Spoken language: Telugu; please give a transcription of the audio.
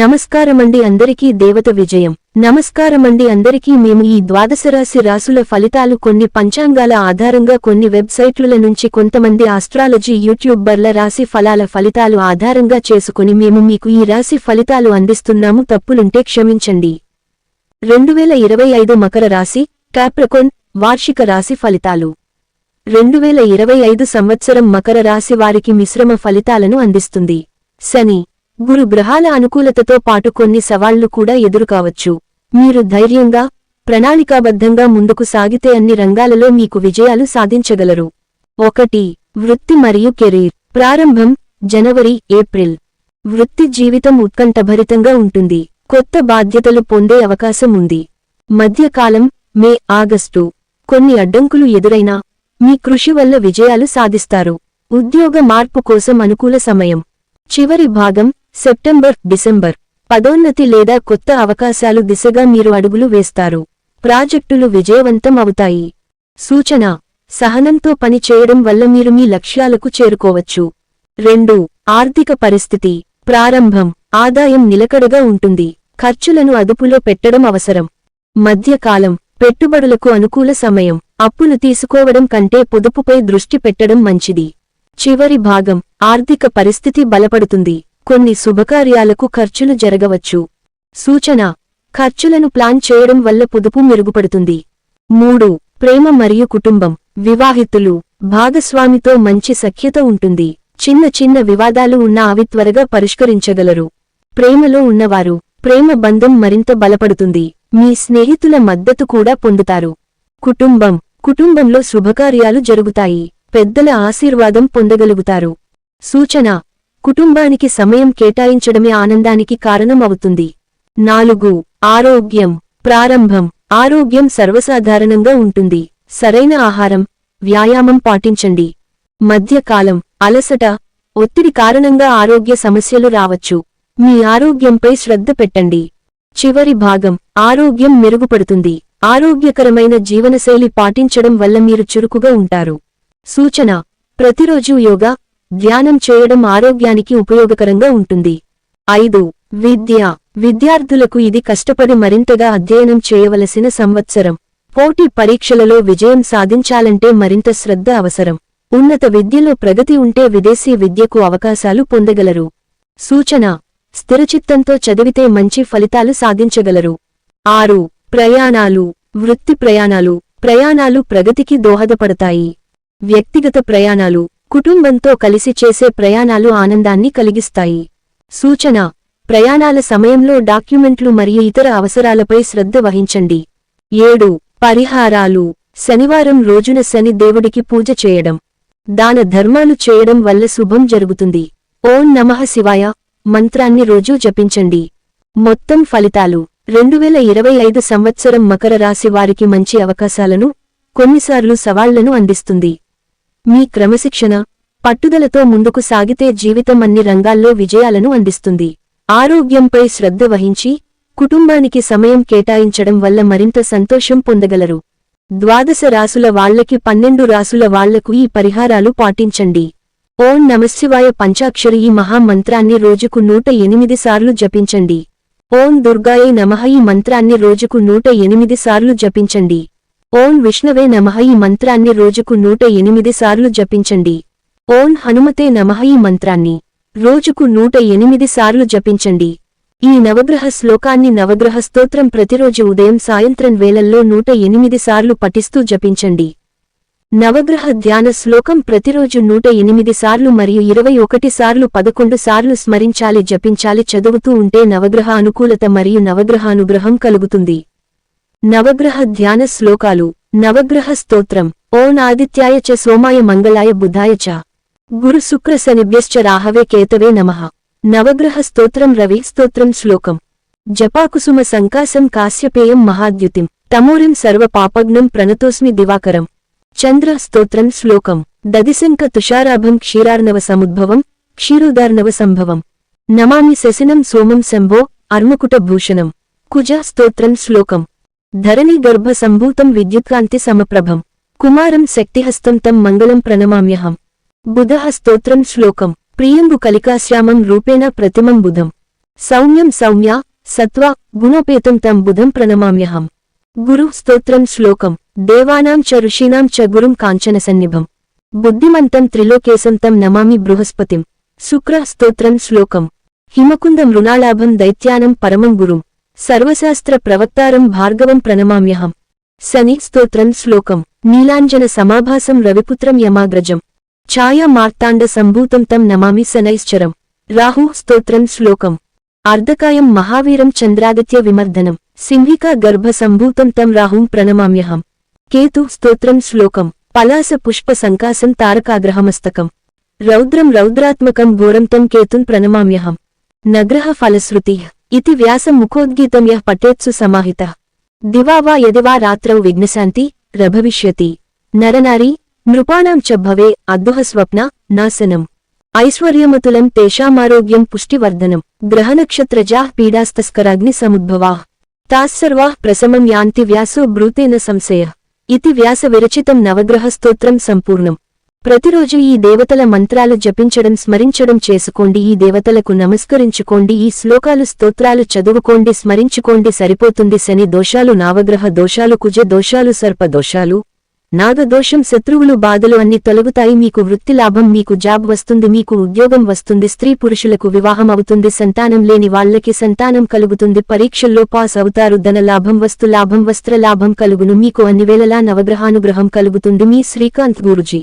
నమస్కారమండి అందరికీ దేవత విజయం. నమస్కారమండి అందరికీ మేము ఈ ద్వాదశరాశి రాసుల ఫలితాలు కొన్ని పంచాంగాల ఆధారంగా కొన్ని వెబ్సైట్ల నుంచి కొంతమంది ఆస్ట్రాలజీ యూట్యూబర్ల రాశి ఫలాల ఫలితాలు ఆధారంగా చేసుకుని మేము మీకు ఈ రాశి ఫలితాలు అందిస్తున్నాము. తప్పులుంటే క్షమించండి. రెండువేల ఇరవై ఐదు మకర రాశి కాప్రకోన్ వార్షిక రాశి ఫలితాలు. రెండువేల ఇరవై ఐదు సంవత్సరం మకర రాశి వారికి మిశ్రమ ఫలితాలను అందిస్తుంది. శని గురు గ్రహాల అనుకూలతతో పాటు కొన్ని సవాళ్ళు కూడా ఎదురుకావచ్చు. మీరు ధైర్యంగా ప్రణాళికాబద్ధంగా ముందుకు సాగితే అన్ని రంగాలలో మీకు విజయాలు సాధించగలరు. ఒకటి వృత్తి మరియు కెరీర్. ప్రారంభం జనవరి ఏప్రిల్. వృత్తి జీవితం ఉత్కంఠభరితంగా ఉంటుంది. కొత్త బాధ్యతలు పొందే అవకాశం ఉంది. మధ్యకాలం మే ఆగస్టు. కొన్ని అడ్డంకులు ఎదురైనా మీ కృషి వల్ల విజయాలు సాధిస్తారు. ఉద్యోగ మార్పు కోసం అనుకూల సమయం. చివరి భాగం సెప్టెంబర్ డిసెంబర్. పదోన్నతి లేదా కొత్త అవకాశాలు దిశగా మీరు అడుగులు వేస్తారు. ప్రాజెక్టులు విజయవంతం అవుతాయి. సూచన సహనంతో పని చేయడం వల్ల మీరు మీ లక్ష్యాలకు చేరుకోవచ్చు. రెండు ఆర్థిక పరిస్థితి ప్రారంభం ఆదాయం నిలకడగా ఉంటుంది. ఖర్చులను అదుపులో పెట్టడం అవసరం. మధ్యకాలం పెట్టుబడులకు అనుకూల సమయం అప్పులు తీసుకోవడం కంటే పొదుపుపై దృష్టి పెట్టడం మంచిది. చివరి భాగం ఆర్థిక పరిస్థితి బలపడుతుంది. కొన్ని శుభకార్యాలకు ఖర్చులు జరగవచ్చు. సూచన ఖర్చులను ప్లాన్ చేయడం వల్ల పొదుపు మెరుగుపడుతుంది. మూడు ప్రేమ మరియు కుటుంబం వివాహితులు భాగస్వామితో మంచి సఖ్యత ఉంటుంది. చిన్న చిన్న వివాదాలు ఉన్నా అవి త్వరగా పరిష్కరించగలరు. ప్రేమలో ఉన్నవారు ప్రేమ బంధం మరింత బలపడుతుంది. మీ స్నేహితుల మద్దతు కూడా పొందుతారు. కుటుంబం కుటుంబంలో శుభకార్యాలు జరుగుతాయి. పెద్దల ఆశీర్వాదం పొందగలుగుతారు. సూచన కుటుంబానికి సమయం కేటాయించడమే ఆనందానికి కారణం అవుతుంది నాలుగు ఆరోగ్యం. ప్రారంభం. ఆరోగ్యం సర్వసాధారణంగా ఉంటుంది. సరైన ఆహారం వ్యాయామం పాటించండి. మధ్యకాలం. అలసట ఒత్తిడి కారణంగా ఆరోగ్య సమస్యలు రావచ్చు. మీ ఆరోగ్యంపై శ్రద్ధ పెట్టండి. చివరి భాగం. ఆరోగ్యం మెరుగుపడుతుంది. ఆరోగ్యకరమైన జీవనశైలి పాటించడం వల్ల మీరు చురుకుగా ఉంటారు. సూచన. ప్రతిరోజూ యోగా ధ్యానం చేయడం ఆరోగ్యానికి ఉపయోగకరంగా ఉంటుంది. ఐదు. విద్య. విద్యార్థులకు ఇది కష్టపడి మరింతగా అధ్యయనం చేయవలసిన సంవత్సరం. పోటీ పరీక్షలలో విజయం సాధించాలంటే మరింత శ్రద్ధ అవసరం. ఉన్నత విద్యలో ప్రగతి ఉంటే విదేశీ విద్యకు అవకాశాలు పొందగలరు. సూచన. స్థిరచిత్తంతో చదివితే మంచి ఫలితాలు సాధించగలరు. ఆరు. ప్రయాణాలు. వృత్తి ప్రయాణాలు. ప్రయాణాలు ప్రగతికి దోహదపడతాయి. వ్యక్తిగత ప్రయాణాలు. కుటుంబంతో కలిసి చేసే ప్రయాణాలు ఆనందాన్ని కలిగిస్తాయి. సూచన ప్రయాణాల సమయంలో డాక్యుమెంట్లు మరియు ఇతర అవసరాలపై శ్రద్ధ వహించండి. ఏడు పరిహారాలు. శనివారం రోజున శని దేవుడికి పూజ చేయడం. దాన ధర్మాలు చేయడం వల్ల శుభం జరుగుతుంది. ఓం నమః శివాయ. మంత్రాన్ని రోజూ జపించండి. మొత్తం ఫలితాలు. రెండువేల ఇరవై ఐదు సంవత్సరం మకర రాశి వారికి మంచి అవకాశాలను కొన్నిసార్లు సవాళ్ళను అందిస్తుంది. మీ క్రమశిక్షణ పట్టుదలతో ముందుకు సాగితే జీవితం అన్ని రంగాల్లో విజయాలను అందిస్తుంది. ఆరోగ్యంపై శ్రద్ధ వహించి కుటుంబానికి సమయం కేటాయించడం వల్ల మరింత సంతోషం పొందగలరు. ద్వాదశ రాసుల వాళ్ళకి పన్నెండు రాసుల వాళ్ళకు ఈ పరిహారాలు పాటించండి. ఓం నమశివాయ పంచాక్షరి ఈ మహామంత్రాన్ని రోజుకు నూట ఎనిమిది సార్లు జపించండి. ఓం దుర్గాయ నమహ ఈ మంత్రాన్ని రోజుకు నూట ఎనిమిది సార్లు జపించండి. ఓం విష్ణవే నమః. ఈ మంత్రాన్ని రోజుకు నూట ఎనిమిది సార్లు జపించండి. ఓం హనుమతే నమః. ఈ మంత్రాన్ని రోజుకు నూట ఎనిమిది సార్లు జపించండి. ఈ నవగ్రహ శ్లోకాన్ని నవగ్రహ స్తోత్రం ప్రతిరోజు ఉదయం సాయంత్రం వేళల్లో నూట ఎనిమిది సార్లు పఠిస్తూ జపించండి. నవగ్రహ ధ్యాన శ్లోకం ప్రతిరోజు నూట ఎనిమిది సార్లు మరియు ఇరవై ఒకటి సార్లు పదకొండు సార్లు స్మరించాలి జపించాలి చదువుతూ ఉంటే నవగ్రహ అనుకూలత మరియు నవగ్రహానుగ్రహం కలుగుతుంది. నవగ్రహ ధ్యాన శ్లోకాలు. నవగ్రహ స్తోత్రం. ఓం ఆదిత్యాయ చ సోమాయ మంగళాయ బుధాయ చ. గురు శుక్ర శనిభ్యశ్చ రాహవే కేతవే నమః. నవగ్రహ స్తోత్రం రవి స్తోత్రం శ్లోకం. జపాకుసుమ సంకాసం కాశ్యపేయం మహాద్యుతిం. తమోరిం సర్వ పాపగ్నం ప్రణతోస్మి దివాకరం. చంద్ర స్తోత్రం శ్లోకం. దదిశంక తుషారాభం క్షీరార్ణవ సముద్భవం. క్షీరోదార్ణవ సంభవం. నమామి శశినం సోమం శంభో. అర్మకుట భూషణం. కుజ స్తోత్రం శ్లోకం. ధరణి గర్భ సంభూతం విద్యుత్కాంతి సమప్రభం. కుమారం శక్తిహస్తం తం మంగళం ప్రణమామ్యహం. బుధ స్తోత్రం శ్లోకం. ప్రియంబు కలికాశ్యామం రూపేణ ప్రతిమం బుధం. సౌమ్యం సౌమ్య సత్వ గుణోపేతం తం బుధం ప్రణమామ్యహం. గురు స్తోత్రం శ్లోకం. దేవానాం చ ఋషీణాం చ గురుం కాంచన సన్నిభం. బుద్ధిమంతం త్రిలోకేశం తం నమామి బృహస్పతిం. శుక్ర స్తోత్రం శ్లోకం. హిమకుంద మృణాళాభం దైత్యానం పరమం గురుం. సర్వశాస్త్ర ప్రవక్తారం భార్గవం ప్రణమామ్యహం. శని స్తోత్రం శ్లోకం. నీలాంజన సమాభాసం రవిపుత్రం యమాగ్రజం. ఛాయా మార్తాండ సంభూతం తం నమామి శనైశ్చరం. రాహు స్తోత్రం శ్లోకం. అర్ధకాయం మహావీరం చంద్రాగత్య విమర్దనం. సింహికా గర్భ సంభూతం తం రాహుం ప్రణమామ్యహం. కేతు స్తోత్రం శ్లోకం. పలాస పుష్ప సంకాసం తారకాగ్రహమస్తకం. రౌద్రం రౌద్రాత్మకం ఘోరం తం కేతున్ ప్రణమామ్యహం. నగ్రహ ఫలశ్రుతి. ఇతి వ్యాసం ముఖోద్గీతం యః పఠేత్సు సమాహిత దివా వా యదివా రాత్రౌ విఘ్నశాంతి రభవిష్యతి నరనారీ నృపాణాం చ భవే అద్దుహ స్వప్న నాశనం ఐశ్వర్యమతులం తేషామారోగ్యం పుష్టివర్ధనం గ్రహనక్షత్రజాః పీడాస్తస్కరాగ్ని సముద్భవాః తాస్సర్వాః ప్రసమం యాంతి వ్యాసో బ్రూతేన సంశయ ఇతి వ్యాస విరచితం నవగ్రహ స్తోత్రం సంపూర్ణం ప్రతిరోజు ఈ దేవతల మంత్రాలు జపించడం స్మరించడం చేసుకోండి. ఈ దేవతలకు నమస్కరించుకోండి. ఈ శ్లోకాలు స్తోత్రాలు చదువుకోండి స్మరించుకోండి. సరిపోతుంది శని దోషాలు నావగ్రహ దోషాలు కుజ దోషాలు సర్ప దోషాలు నాగదోషం శత్రువులు బాధలు అన్ని తొలగుతాయి. మీకు వృత్తి లాభం మీకు జాబ్ వస్తుంది మీకు ఉద్యోగం వస్తుంది స్త్రీ పురుషులకు వివాహం అవుతుంది సంతానం లేని వాళ్ళకి సంతానం కలుగుతుంది పరీక్షల్లో పాస్ అవుతారు ధన లాభం వస్తు లాభం వస్త్ర లాభం కలుగును. మీకు అన్నివేళలా నవగ్రహానుగ్రహం కలుగుతుంది. మీ శ్రీకాంత్ గురుజీ.